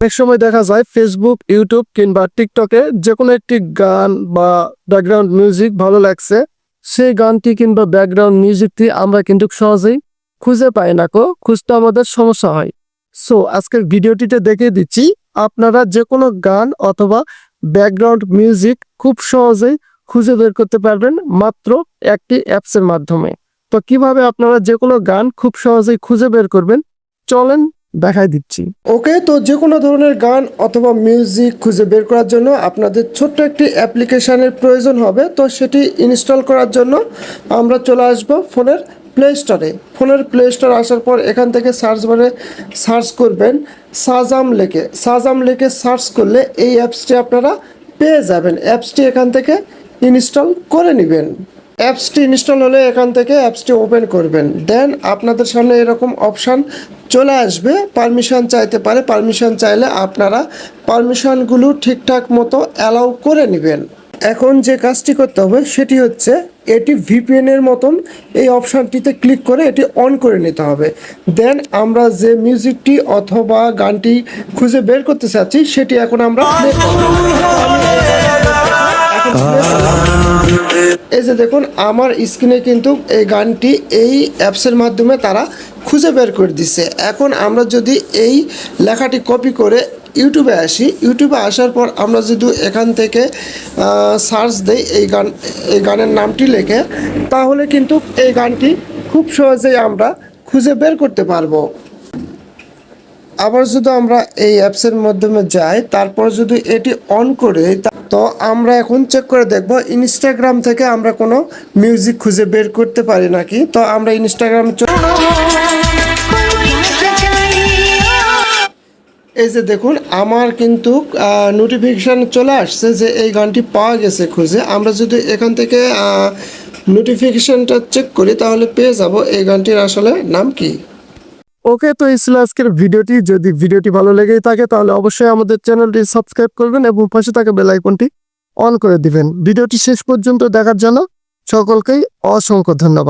অনেক সময় দেখা যায় ফেসবুক ইউটিউব কিংবা টিকটকে যে কোনো একটি গান বা ব্যাকগ্রাউন্ড মিউজিক ভালো লাগছে, সেই গানটি কিংবা ব্যাকগ্রাউন্ড মিউজিকটি আমরা কিন্তু সহজেই খুঁজে পাই না কো খুঁজতে আমাদের সমস্যা হয়। সো আজকের ভিডিওটিতে দেখে দিচ্ছি, আপনারা যে কোনো গান অথবা ব্যাকগ্রাউন্ড মিউজিক খুব সহজেই খুঁজে বের করতে পারবেন মাত্র একটি অ্যাপসের মাধ্যমে। তো কীভাবে আপনারা যে কোনো গান খুব সহজেই খুঁজে বের করবেন, চলেন দেখাই দিচ্ছি। ওকে, তো যে কোনো ধরনের গান অথবা মিউজিক খুঁজে বের করার জন্য আপনাদের ছোট্ট একটি অ্যাপ্লিকেশনের প্রয়োজন হবে, তো সেটি ইনস্টল করার জন্য আমরা চলে আসব ফোনের প্লে স্টোরে ফোনের প্লে স্টোর আসার পর এখান থেকে সার্চ বারে সার্চ করবেন সাজাম লেখে সাজাম লেখে সার্চ করলে এই অ্যাপসটি আপনারা পেয়ে যাবেন। অ্যাপসটি এখান থেকে ইনস্টল করে নেবেন। অ্যাপসটি ইনস্টল হলে এখান থেকে অ্যাপসটি ওপেন করবেন। দেন আপনাদের সামনে এরকম অপশান চলে আসবে। পারমিশন চাইতে পারে পারমিশন চাইলে আপনারা পারমিশনগুলো ঠিকঠাক মতো অ্যালাউ করে নেবেন। এখন যে কাজটি করতে হবে সেটি হচ্ছে এটি ভিপিএনের মতন এই অপশানটিতে ক্লিক করে এটি অন করে নিতে হবে। দেন আমরা যে মিউজিকটি অথবা গানটি খুঁজে বের করতে চাচ্ছি সেটি এখন আমরা এই যে দেখুন, আমার স্ক্রিনে কিন্তু এই গানটি এই অ্যাপসের মাধ্যমে তারা খুঁজে বের করে দিচ্ছে এখন আমরা যদি এই লেখাটি কপি করে ইউটিউবে আসি, ইউটিউবে আসার পর আমরা যদি এখান থেকে সার্চ দেই এই গান, এই গানের নামটি লেখে, তাহলে কিন্তু এই গানটি খুব সহজেই আমরা খুঁজে বের করতে পারব। আবার যদি আমরা এই অ্যাপসের মাধ্যমে যাই, তারপর যদি এটি অন করে তো আমরা এখন চেক করে দেখব ইনস্টাগ্রাম থেকে আমরা কোনো মিউজিক খুঁজে বের করতে পারি নাকি? তো আমরা ইনস্টাগ্রাম এই যে দেখুন, আমার কিন্তু নোটিফিকেশান চলে আসছে যে এই গানটি পাওয়া গেছে খুঁজে। আমরা যদি এখান থেকে নোটিফিকেশানটা চেক করি, তাহলে পেয়ে যাব। এই গানটির আসলে নাম কি? ওকে, তো এই ছিল আজকের ভিডিওটি। যদি ভিডিওটি ভালো লেগেই থাকে, তাহলে অবশ্যই আমাদের চ্যানেলটি সাবস্ক্রাইব করবেন এবং পাশে থাকা বেল আইকনটি অন করে দিবেন। ভিডিওটি শেষ পর্যন্ত দেখার জন্য সকলকেই অসংখ্য ধন্যবাদ।